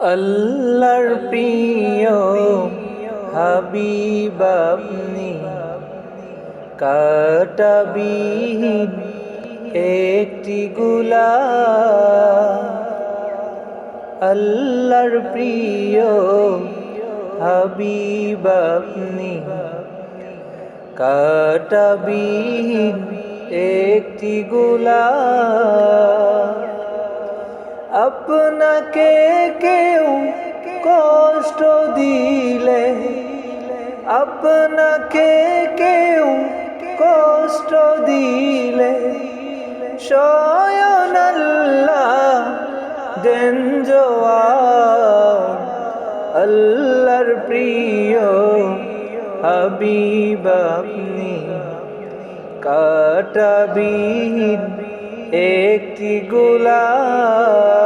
আল্লাহর প্রিয় হাবিব আপনি কাটাবিহীন একটি গুলা আল্লাহর প্রিয় হাবিব আপনি কাটাবিহীন একটি গুলা আপনাকে কেউ কষ্ট দিলে, আপনাকে কেউ কষ্ট দিলে স্বয়ন আল্লাহ দেন আল্লাহর প্রিয় হাবিব আপনি কাটাবিহীন একটি গোলা